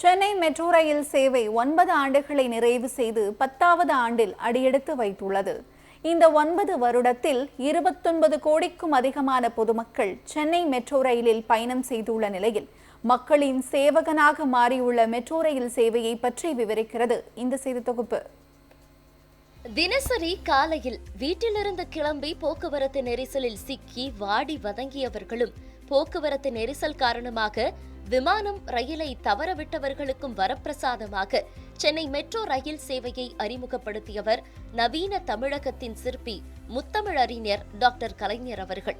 Chennai metro rail சேவை ஒன்பது ஆண்டுகளை நிறைவு செய்து பத்தாவது ஆண்டில் அடியெடுத்து வைத்துள்ளது. இந்த ஒன்பது வருடத்தில் இருபத்தொன்பது கோடிக்கும் அதிகமான பொதுமக்கள் சென்னை மெட்ரோ ரயிலில் பயணம் செய்துள்ள நிலையில் மக்களின் சேவகனாக மாறியுள்ள மெட்ரோ ரயில் சேவையை பற்றி விவரிக்கிறது இந்த செய்தி தொகுப்பு. தினசரி காலையில் வீட்டிலிருந்து கிளம்பி போக்குவரத்து நெரிசலில் சிக்கி வாடி வதங்கியவர்களும் போக்குவரத்து நெரிசல் காரணமாக விமானம் ரயிலை தவறவிட்டவர்களுக்கும் வரப்பிரசாதமாக சென்னை மெட்ரோ ரயில் சேவையை அறிமுகப்படுத்தியவர் நவீன தமிழகத்தின் சிற்பி முத்தமிழறிஞர் டாக்டர் கலைஞர் அவர்கள்.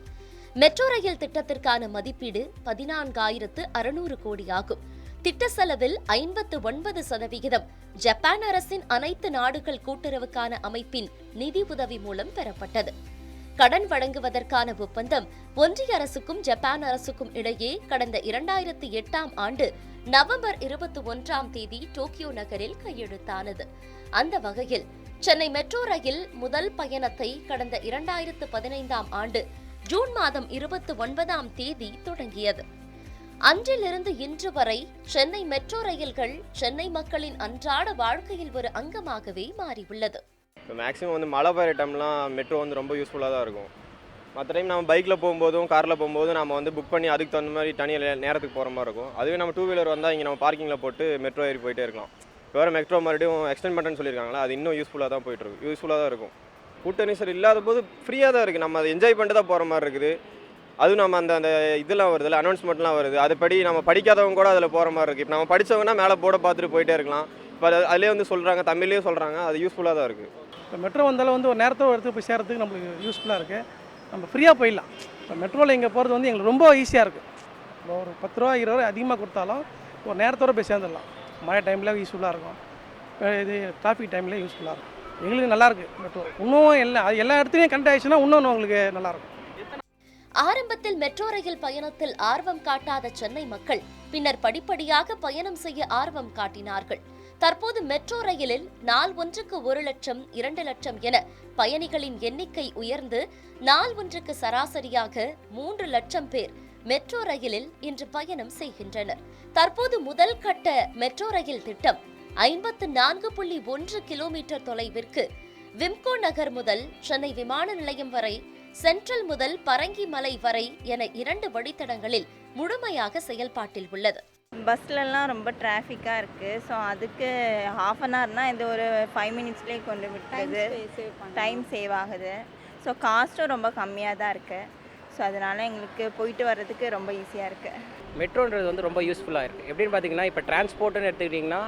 மெட்ரோ ரயில் திட்டத்திற்கான மதிப்பீடு பதினான்காயிரத்து அறுநூறு கோடி ஆகும் திட்ட செலவில் ஐம்பத்து ஒன்பது சதவிகிதம் ஜப்பான் அரசின் அனைத்து நாடுகள் கூட்டுறவுக்கான அமைப்பின் நிதி உதவி மூலம் பெறப்பட்டது. கடன் வழங்குவதற்கான ஒப்பந்தம் ஒன்றிய அரசுக்கும் ஜப்பான் அரசுக்கும் இடையே கடந்த இரண்டாயிரத்தி எட்டாம் ஆண்டு நவம்பர் இருபத்தி ஒன்றாம் தேதி டோக்கியோ நகரில் கையெழுத்தானது. அந்த வகையில் சென்னை மெட்ரோ ரயில் முதல் பயணத்தை கடந்த இரண்டாயிரத்து பதினைந்தாம் ஆண்டு ஜூன் மாதம் இருபத்தி ஒன்பதாம் தேதி தொடங்கியது. அன்றிலிருந்து இன்று வரை சென்னை மெட்ரோ ரயில்கள் சென்னை மக்களின் அன்றாட வாழ்க்கையில் ஒரு அங்கமாகவே மாறியுள்ளது. இப்போ மேக்ஸிமம் வந்து மழை பெய்கிற டைம்லாம் மெட்ரோ வந்து ரொம்ப யூஸ்ஃபுல்லாக தான் இருக்கும். மற்ற டைம் நம்ம பைக்கில் போகும்போதும் காரில் போகும்போதும் நம்ம வந்து புக் பண்ணி அதுக்கு தகுந்த மாதிரி தனியாக நேரத்துக்கு போகிற மாதிரி இருக்கும். அதுவே நம்ம டூ வீலர் வந்தால் இங்கே நம்ம பார்க்கிங்கில் போட்டு மெட்ரோ ஏறி போயிட்டே இருக்கலாம். இப்போ வேறு மெட்ரோ மறுபடியும் எக்ஸ்டெண்ட் பண்ணுறேன்னு சொல்லியிருக்காங்களா அது இன்னும் யூஸ்ஃபுல்லாக தான் போயிட்டுருக்கு யூஸ்ஃபுல்லாக தான் இருக்கும். கூட்ட நெரிசல் இல்லாத போது ஃப்ரீயாக தான் இருக்குது நம்ம அதை என்ஜாய் பண்ணிட்டு தான் போகிற மாதிரி இருக்குது. அதுவும் நம்ம அந்த அந்த இதெல்லாம் வருதுல்ல அனௌன்ஸ்மெண்ட்லாம் வருது. அதுபடி நம்ம படிக்காதவங்க கூட அதில் போகிற மாதிரி இருக்குது இப்போ நம்ம படித்தவங்கன்னா மேலே போர்டை பார்த்துட்டு போயிட்டே இருக்கலாம். இப்போ அதிலே வந்து சொல்கிறாங்க தமிழ்லேயும் சொல்கிறாங்க அது யூஸ்ஃபுல்லாக தான் இருக்குது இப்போ மெட்ரோ வந்தாலும் வந்து ஒரு நேரத்தோட இடத்துக்கு போய் சேர்கிறதுக்கு நம்மளுக்கு யூஸ்ஃபுல்லாக இருக்குது நம்ம ஃப்ரீயாக போயிடலாம். இப்போ மெட்ரோவில் இங்கே போகிறது வந்து எங்களுக்கு ரொம்ப ஈஸியாக இருக்குது இப்போ ஒரு பத்து ரூபா இருபது ரூபா அதிகமாக கொடுத்தாலும் ஒரு நேரத்தோட போய் சேர்ந்துடலாம். மழை டைமில் யூஸ்ஃபுல்லாக இருக்கும். இது டிராஃபிக் டைமில் யூஸ்ஃபுல்லாக இருக்கும். எங்களுக்கு நல்லாயிருக்கு மெட்ரோ இன்னும் எல்லா அது எல்லா இடத்துலையும் கனெக்ட் ஆயிடுச்சுன்னா இன்னும் உங்களுக்கு நல்லாயிருக்கும் ஆரம்பத்தில் மெட்ரோ ரயில் பயணத்தில் ஆர்வம் காட்டாத சென்னை மக்கள் பின்னர் படிப்படியாக பயணம் செய்ய ஆர்வம் காட்டினார்கள். தற்போது மெட்ரோ ரயிலில் நாள் ஒன்றுக்கு ஒரு லட்சம் இரண்டு லட்சம் என பயணிகளின் எண்ணிக்கை உயர்ந்து நாள் ஒன்றுக்கு சராசரியாக மூன்று லட்சம் பேர் மெட்ரோ ரயிலில் இன்று பயணம் செய்கின்றனர். தற்போது முதல் கட்ட மெட்ரோ ரயில் திட்டம் ஐம்பத்து நான்கு புள்ளி ஒன்று கிலோமீட்டர் தொலைவிற்கு விம்கோ நகர் முதல் சென்னை விமான நிலையம் வரை சென்ட்ரல் முதல் பரங்கிமலை வரை என இரண்டு வழித்தடங்களில் முழுமையாக செயல்பாட்டில் உள்ளது. பஸ்லலாம் ரொம்ப டிராஃபிக்காக இருக்குது ஸோ அதுக்கு ஹாஃப் அன் ஹவர்னால் இந்த ஒரு ஃபைவ் மினிட்ஸ்லேயே கொண்டு விட்டுருது. டைம் சேவ் ஆகுது. ஸோ காஸ்ட்டும் ரொம்ப கம்மியாக தான் இருக்குது ஸோ அதனால் எங்களுக்கு போயிட்டு வர்றதுக்கு ரொம்ப ஈஸியாக இருக்குது மெட்ரோன்றது வந்து ரொம்ப யூஸ்ஃபுல்லாக இருக்குது எப்படின்னு பார்த்தீங்கன்னா இப்போ டிரான்ஸ்போர்ட்னு எடுத்துக்கிட்டிங்கன்னா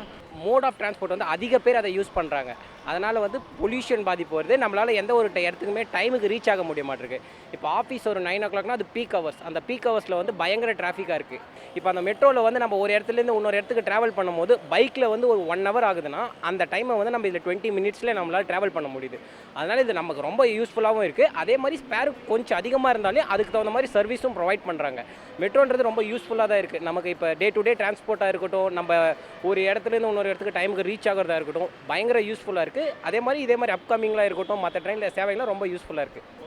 மோட் ஆஃப் டிரான்ஸ்போர்ட் வந்து அதிக பேர் அதை யூஸ் பண்ணுறாங்க அதனால் வந்து பொல்யூஷன் பாதிப்பு வருது. நம்மளால் எந்த ஒரு ட- இடத்துக்குமே டைமுக்கு ரீச் ஆக முடிய மாட்டிருக்கு. இப்போ ஆஃபீஸ் ஒரு நைன் ஓ கிளாக்னா அது பீக் ஹவர்ஸ் அந்த பீக் ஹவர்ஸில் வந்து பயங்கர டிராஃபிக்காக இருக்குது இப்போ அந்த மெட்ரோவில் வந்து நம்ம ஒரு இடத்துலேருந்து இன்னொரு இடத்துக்கு ட்ராவல் பண்ணும்போது பைக்கில் வந்து ஒரு ஒன் ஹவர் ஆகுதுன்னா அந்த டைமை வந்து நம்ம இதில் டுவெண்ட்டி மினிட்ஸில் நம்மளால் ட்ராவல் பண்ண முடியுது. அதனால் இது நமக்கு ரொம்ப யூஸ்ஃபுல்லாகவும் இருக்குது அதே மாதிரி ஸ்பேர் கொஞ்சம் அதிகமாக இருந்தாலே அதுக்கு தகுந்த மாதிரி சர்வீஸும் ப்ரொவைட் பண்ணுறாங்க மெட்ரோன்றது ரொம்ப யூஸ்ஃபுல்லாக தான் இருக்குது நமக்கு இப்போ டே டு டே டிரான்ஸ்போர்ட்டாக இருக்கட்டும் நம்ம ஒரு இடத்துலேருந்து இன்னொரு இடத்துக்கு டைமுக்கு ரீச் ஆகிறதா இருக்கட்டும் பயங்கர யூஸ்ஃபுல்லாக இருக்குது அதே மாதிரி இதே மாதிரி அப்கமிங்லாம் இருக்கட்டும் மற்ற ட்ரெயினில் சேவைலாம் ரொம்ப யூஸ்ஃபுல்லாக இருக்குது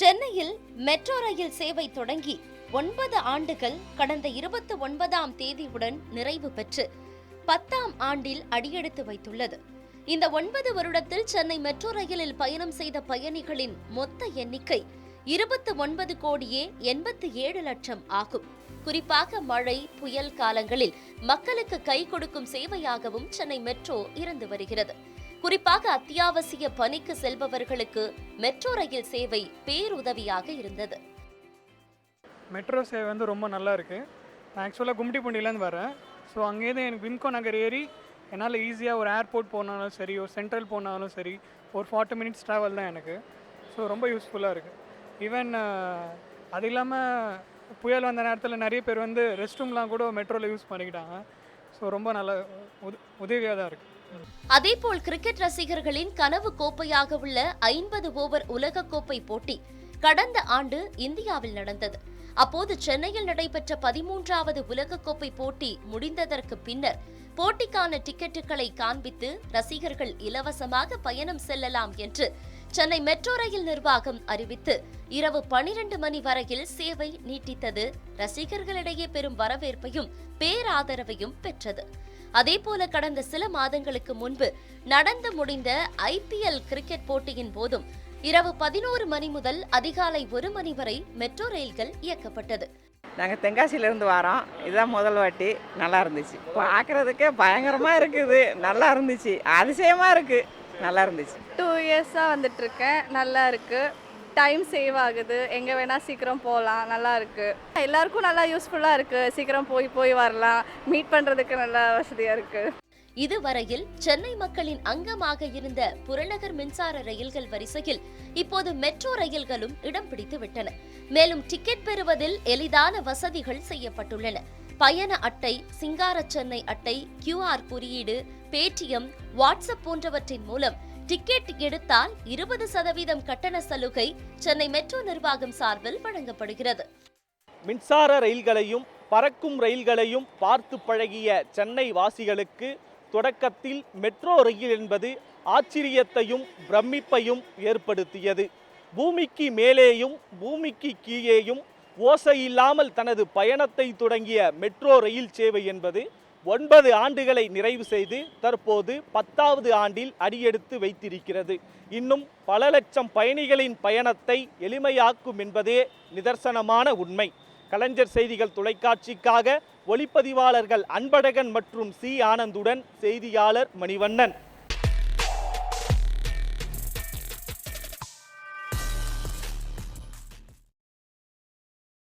சென்னையில் மெட்ரோ ரயில் சேவை தொடங்கி ஒன்பது ஆண்டுகள் கடந்த இருபத்தி ஒன்பதாம் தேதியுடன் நிறைவு பெற்று பத்தாம் ஆண்டில் அடியெடுத்து வைத்துள்ளது. இந்த ஒன்பது வருடத்தில் சென்னை மெட்ரோ ரயிலில் பயணம் செய்த பயணிகளின் மொத்த எண்ணிக்கை இருபத்து ஒன்பது கோடியே எண்பத்தி ஏழு லட்சம் ஆகும். குறிப்பாக மழை புயல் காலங்களில் மக்களுக்கு கை கொடுக்கும் சேவையாகவும் சென்னை மெட்ரோ இருந்து வருகிறது. குறிப்பாக அத்தியாவசிய பணிக்கு செல்பவர்களுக்கு மெட்ரோ ரயில் சேவை பேருதவியாக இருந்தது. மெட்ரோ சேவை வந்து ரொம்ப நல்லா இருக்குது நான் ஆக்சுவலாக கும்டிப்பூண்டிலேருந்து வரேன். ஸோ அங்கேருந்து எனக்கு விம்கோ நகர் ஏறி என்னால் ஈஸியாக ஒரு ஏர்போர்ட் போனாலும் சரி ஒரு சென்ட்ரல் போனாலும் சரி ஒரு ஃபார்ட்டி மினிட்ஸ் ட்ராவல் தான் எனக்கு. ஸோ ரொம்ப யூஸ்ஃபுல்லாக இருக்குது ஈவன் அது இல்லாமல் புயல் வந்த நேரத்தில் நிறைய பேர் வந்து ரெஸ்ட் ரூம்லாம் கூட மெட்ரோவில் யூஸ் பண்ணிக்கிட்டாங்க. ஸோ ரொம்ப நல்ல உத உதவியாக தான் இருக்குது அதேபோல் கிரிக்கெட் ரசிகர்களின் கனவு கோப்பையாக உள்ள ஐம்பது ஓவர் உலகக்கோப்பை போட்டி கடந்த ஆண்டு இந்தியாவில் நடந்தது. அப்போது சென்னையில் நடைபெற்ற பதிமூன்றாவது உலகக்கோப்பை போட்டி முடிந்ததற்கு பின்னர் போட்டிக்கான டிக்கெட்டுகளை காண்பித்து ரசிகர்கள் இலவசமாக பயணம் செல்லலாம் என்று சென்னை மெட்ரோ ரயில் நிர்வாகம் அறிவித்து இரவு பனிரெண்டு மணி வரையில் சேவை நீட்டித்தது. ரசிகர்களிடையே பெரும் வரவேற்பையும் பேராதரவையும் பெற்றது. அதேபோல கடந்த சில மாதங்களுக்கு முன்பு நடந்து முடிந்த ஐபிஎல் கிரிக்கெட் போட்டியின் போதும் இரவு பதினோரு மணி முதல் அதிகாலை ஒரு மணி வரை மெட்ரோ ரயில்கள் இயக்கப்பட்டது. நாங்கள் தென்காசியிலேருந்து வரோம். இதுதான் முதல் வாட்டி. நல்லா இருந்துச்சு. பார்க்குறதுக்கே பயங்கரமாக இருக்குது. நல்லா இருந்துச்சு. அதிசயமாக இருக்குது நல்லா இருந்துச்சு. டூ இயர்ஸாக வந்துட்டுருக்கேன் நல்லா இருக்குது டைம் சேவ் ஆகுது. எங்கே வேணால் சீக்கிரம் போகலாம் நல்லா இருக்குது எல்லாருக்கும் நல்லா யூஸ்ஃபுல்லாக இருக்குது சீக்கிரம் போய் போய் வரலாம். மீட் பண்ணுறதுக்கு நல்லா வசதியாக இருக்குது இதுவரையில் சென்னை மக்களின் அங்கமாக இருந்த புறநகர் மின்சார ரயில்கள் வரிசையில் இப்போது மெட்ரோ ரயில்களும் இடம் பிடித்து விட்டன. மேலும் டிக்கெட் பெறுவதில் எளிதான வசதிகள் செய்யப்பட்டுள்ளன. பயண அட்டை சிங்கார சென்னை அட்டை கியூஆர் குறியீடு பேடிஎம் வாட்ஸ்அப் போன்றவற்றின் மூலம் டிக்கெட் எடுத்தால் இருபது சதவீதம் கட்டண சலுகை சென்னை மெட்ரோ நிர்வாகம் சார்பில் வழங்கப்படுகிறது. மின்சார ரயில்களையும் பறக்கும் ரயில்களையும் பார்த்து பழகிய சென்னை வாசிகளுக்கு தொடக்கத்தில் மெட்ரோ ரயில் என்பது ஆச்சரியத்தையும் பிரமிப்பையும் ஏற்படுத்தியது. பூமிக்கு மேலேயும் பூமிக்கு கீழேயும் ஓசையில்லாமல் தனது பயணத்தை தொடங்கிய மெட்ரோ ரயில் சேவை என்பது ஒன்பது ஆண்டுகளை நிறைவு செய்து தற்போது பத்தாவது ஆண்டில் அடியெடுத்து வைத்திருக்கிறது. இன்னும் பல லட்சம் பயணிகளின் பயணத்தை எளிமையாக்கும் என்பதே நிதர்சனமான உண்மை. கலைஞர் செய்திகள் தொலைக்காட்சிக்காக ஒளிப்பதிவாளர்கள் அன்பழகன் மற்றும் சி. ஆனந்துடன் செய்தியாளர் மணிவண்ணன்.